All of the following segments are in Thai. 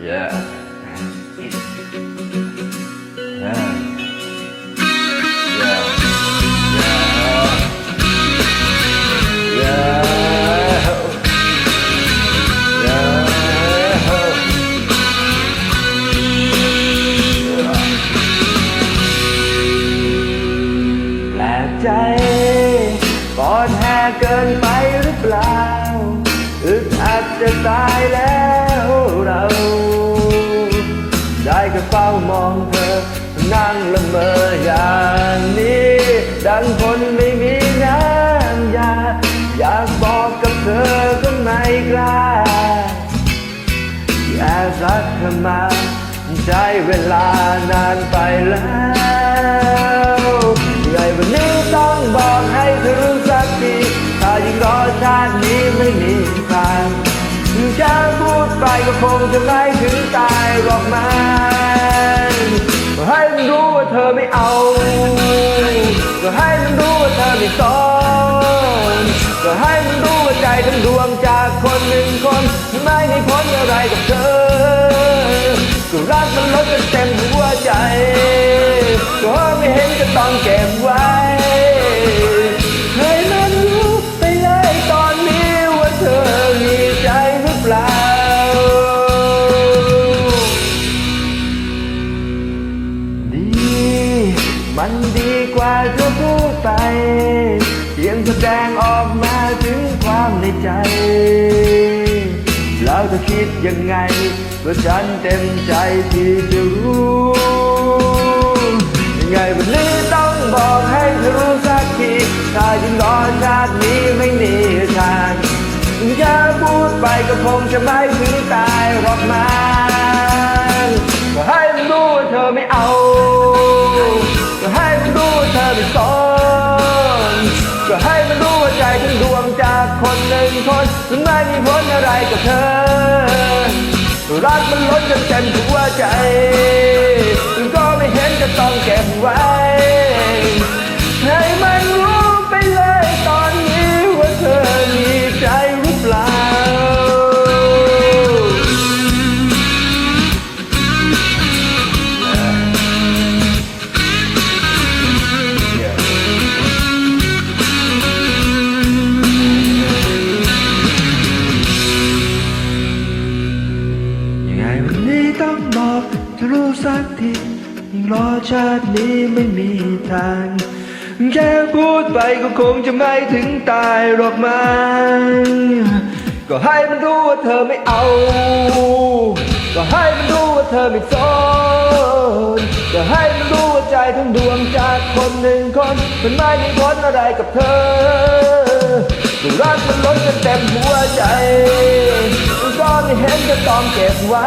Yeah. Yeah. Yeah. Yeah. Yeah. Yeah. แปลกใจปอดแห่เกินไปหรือเปล่า อึดอัดจะตายแล้ว เฝ้ามองเธอ นั่งละเมออย่างนี้ ดังคนไม่มีน้ำยา อยากบอกกับเธอก็ไม่กล้าแอบรักเธอมาใช้เวลานานไปแล้วไงวันนี้ต้องบอกให้เธอรู้สักทีถ้ายังรอชาตินี้ไม่มีทางแค่พูดไปก็คงจะไม่ถึงตายหรอกมัน ไม่เอา ก็ให้มันรู้ว่าเธอไม่สนก็ให้มันรู้ว่าใจทั้งดวงจากคนหนึ่งคนไม่มีผลอะไรกับเธอ ก็รักมันลดจนเต็ม แสดงออกมาถึงความในใจ แล้วจะคิดยังไงว่าฉันเต็มใจที่จะรู้ยังไงวันนี้ต้องบอกให้รู้สักทีถ้ายังรอชาตินี้ไม่มีทางแค่าพูดไปก็คงจะไม่ถึงตายหรอกมัน คนหนึ่งคนมันไม่มีผลอะไรกับเธอ รักมันล้นจนเต็มหัวใจ จะรู้สักทียังรอชาตินี้ไม่มีทาง แค่พูดไปก็คงจะไม่ถึงตายหรอกมันก็ให้มันรู้ว่าเธอไม่เอา ก็ให้มันรู้ว่าเธอไม่สนก็ให้มันรู้ว่าใจทั้งดวงจากคนหนึ่งคนมันไม่มีผลอะไรกับเธอรักมันล้นจนเต็มหัวใจก็ไม่เห็นจะต้องเก็บไว้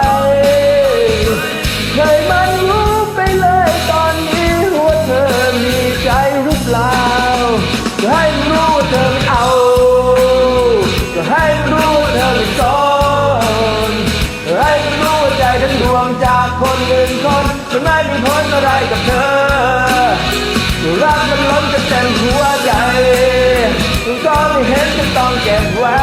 ่งคนมันไม่มีผลอะไรกับเธอ รักมันล้นจะเต็มหัวใจต้องเห็นจะต้องเก็บไว้